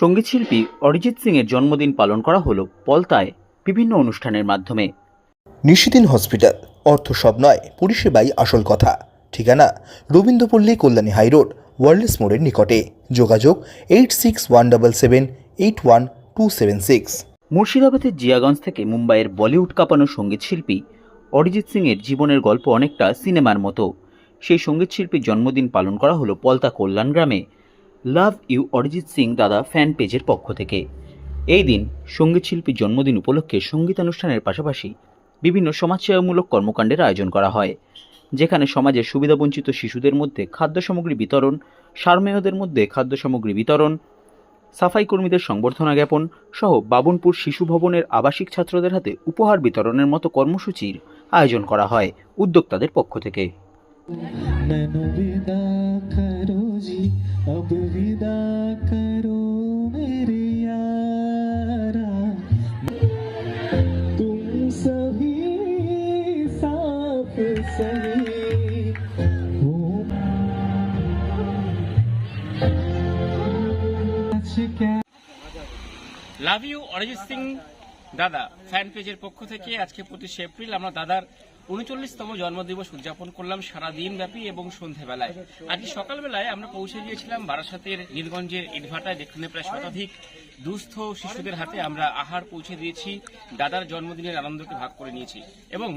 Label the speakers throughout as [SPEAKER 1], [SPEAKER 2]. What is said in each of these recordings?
[SPEAKER 1] সঙ্গীতশিল্পী অরিজিৎ সিং এর জন্মদিন পালন করা হলো পলতায় বিভিন্ন অনুষ্ঠানের মাধ্যমে।
[SPEAKER 2] নিশিদিন হসপিটাল অর্থ সব নয় পরিষেবাই আসল কথা। ঠিকানা রবীন্দ্রপল্লী কল্যাণী হাইরোড ওয়ার্ল্ডস মোড়ের নিকটে। যোগাযোগ eight six one double seven eight one two seven six.
[SPEAKER 1] মুর্শিদাবাদের জিয়াগঞ্জ থেকে মুম্বাইয়ের বলিউড কাঁপানো সঙ্গীতশিল্পী অরিজিৎ সিং এর জীবনের গল্প অনেকটা সিনেমার মতো। সেই সঙ্গীতশিল্পীর জন্মদিন পালন করা হলো পলতা কল্যাণ গ্রামে। লাভ ইউ অরিজিৎ সিং দাদা ফ্যান পেজের পক্ষ থেকে। এই দিন সঙ্গীতশিল্পীর জন্মদিন উপলক্ষে সঙ্গীতানুষ্ঠানের পাশাপাশি বিভিন্ন সমাজসেবামূলক কর্মকাণ্ডের আয়োজন করা হয়, যেখানে সমাজের সুবিধাবঞ্চিত শিশুদের মধ্যে খাদ্য সামগ্রী বিতরণ, সারমেয়দের মধ্যে খাদ্য সামগ্রী বিতরণ, সাফাই কর্মীদের সংবর্ধনা জ্ঞাপন সহ বাবনপুর শিশু ভবনের আবাসিক ছাত্রদের হাতে উপহার বিতরণের মতো কর্মসূচির আয়োজন করা হয় উদ্যোক্তাদের পক্ষ থেকে।
[SPEAKER 3] লাভ ইউ, অরিজিৎ সিং দাদা ফ্যান পেজের পক্ষ থেকে আজকে পঁচিশে এপ্রিল আমরা দাদার উনচল্লিশতম জন্মদিবস উদযাপন করলাম সারা দিন ব্যাপী এবং সন্ধেবেলায়। আজকে সকালবেলায় আমরা পৌঁছে গিয়েছিলাম বারাসাতের নীলগঞ্জের ইটভাটায় যেখানে প্রায় শতাধিক দুস্থ শিশুদের হাতে আমরা আহার পৌঁছে দিয়েছি, দাদার জন্মদিনের আনন্দকে ভাগ করে নিয়েছি। এবং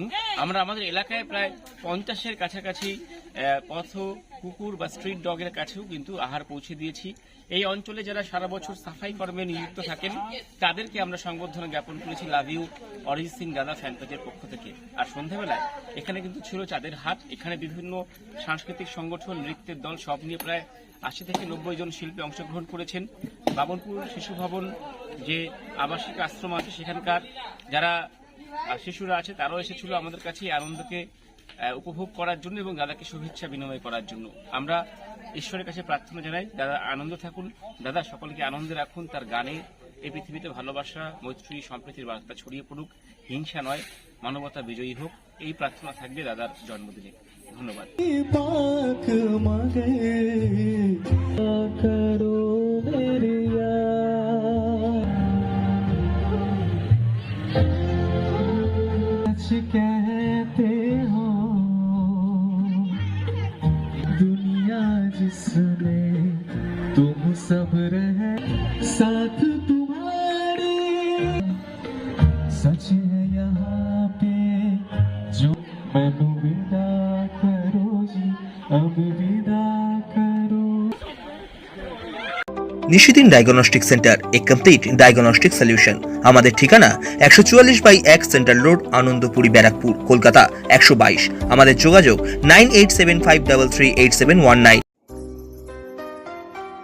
[SPEAKER 3] আমরা আমাদের এলাকায় প্রায় পঞ্চাশের কাছাকাছি পথ কুকুর বা স্ট্রিট ডগের কাছেও কিন্তু আহার পৌঁছে দিয়েছি। এই অঞ্চলে যারা সারা বছর সাফাই কর্মে নিযুক্ত থাকেন, তাদেরকে আমরা সংবর্ধনা জ্ঞাপন করেছি লাভ ইউ, অরিজিৎ সিং দাদা ফ্যান পেজের পক্ষ থেকে। আর সন্ধ্যাবেলায় এখানে কিন্তু ছিল চাঁদের হাট, এখানে বিভিন্ন সাংস্কৃতিক সংগঠন, নৃত্যের দল সব নিয়ে প্রায় আশি থেকে নব্বই জন শিল্পী অংশগ্রহণ করেছেন। বাবনপুর শিশু ভবন যে আবাসিক আশ্রম আছে সেখানকার, যারা শিশুরা আছে তারাও এসেছিল আমাদের কাছে। আনন্দকে উপভোগ করার জন্য এবং দাদাকে শুভেচ্ছা বিনিময় করার জন্য। আমরা ঈশ্বরের কাছে প্রার্থনা জানাই, দাদা আনন্দ থাকুন। দাদা, সকলকে আনন্দে রাখুন, তার গানে এই পৃথিবীতে ভালোবাসা, মৈত্রী, সম্প্রীতির বার্তা ছড়িয়ে পড়ুক, হিংসা নয়, মানবতা বিজয়ী হোক, এই প্রার্থনা থাকবে দাদার জন্মদিনে। ধন্যবাদ।
[SPEAKER 4] पाक तुम सब रहे साथ तुम्हारे सच है यहाँ पे जो मैनू विदा करो जी अब विदा करो
[SPEAKER 2] নিশিদিন ডায়াগনস্টিক সেন্টার এ কমপ্লিট ডায়াগনস্টিক সলিউশন আমাদের ঠিকানা একশো চুয়াল্লিশ বাই এক সেন্ট্রাল রোড আনন্দপুরি ব্যারাকপুর কলকাতা একশো বাইশ আমাদের যোগাযোগ nine eight seven five double three eight seven one nine